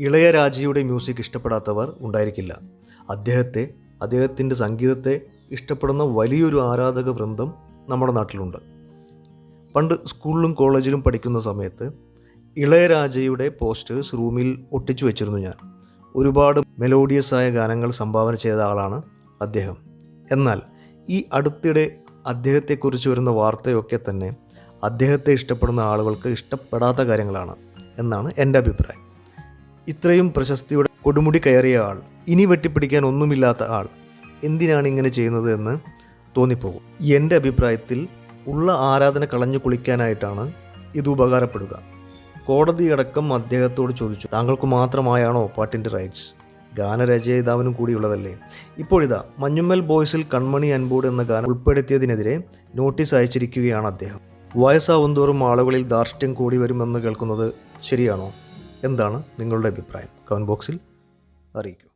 ഇളയരാജയുടെ music ഇഷ്ടപ്പെടാത്തവർ ഉണ്ടായിരിക്കില്ല. അദ്ദേഹത്തെ അദ്ദേഹത്തിന്റെ സംഗീതത്തെ ഇഷ്ടപ്പെടുന്ന വലിയൊരു ആരാധക വൃന്ദം നമ്മുടെ നാട്ടിലുണ്ട്. പണ്ട് സ്കൂളിലും കോളേജിലും പഠിക്കുന്ന സമയത്ത് ഇളയരാജയുടെ പോസ്റ്റേഴ്സ് റൂമിൽ ഒട്ടിച്ചു വെച്ചിരുന്നു ഞാൻ. ഒരുപാട് മെലോഡിയസ് ആയ ഗാനങ്ങൾ സംഭാവന ചെയ്ത ആളാണ് അദ്ദേഹം. എന്നാൽ ഈ അടുത്തിടെ അദ്ദേഹത്തെക്കുറിച്ച് വരുന്ന വാർത്തയൊക്കെ തന്നെ അദ്ദേഹത്തെ ഇഷ്ടപ്പെടുന്ന ആളുകൾക്ക് ഇഷ്ടപ്പെടാത്ത കാര്യങ്ങളാണ് എന്നാണ് എന്റെ അഭിപ്രായം. ഇത്രയും പ്രശസ്തിയുടെ കൊടുമുടി കയറിയ ആൾ ഇനി വെട്ടിപ്പിടിക്കാൻ ഒന്നുമില്ലാത്ത ആൾ എന്തിനാണ് ഇങ്ങനെ ചെയ്യുന്നത് എന്ന് തോന്നിപ്പോകും. എന്റെ അഭിപ്രായത്തിൽ ഉള്ള ആരാധന കളഞ്ഞു കുളിക്കാനായിട്ടാണ് ഇത് ഉപകാരപ്പെടുക. കോടതിയടക്കം അദ്ദേഹത്തോട് ചോദിച്ചു താങ്കൾക്ക് മാത്രമായാണോ പാട്ടിന്റെ റൈറ്റ്സ്? ഗാനരചയിതാവിനും കൂടിയുള്ളതല്ലേ ഇപ്പോഴിതാ മഞ്ഞുമ്മൽ ബോയ്സിൽ കൺമണി അൻപോട് എന്ന ഗാനം ഉൾപ്പെടുത്തിയതിനെതിരെ നോട്ടീസ് അയച്ചിരിക്കുകയാണ് അദ്ദേഹം. വയസ്സാവുന്തോറും ആളുകളിൽ ധാർഷ്ട്യം കൂടി വരുമെന്ന് കേൾക്കുന്നത് ശരിയാണോ? എന്താണ് നിങ്ങളുടെ അഭിപ്രായം? കമന്റ് ബോക്സിൽ അറിയിക്കൂ.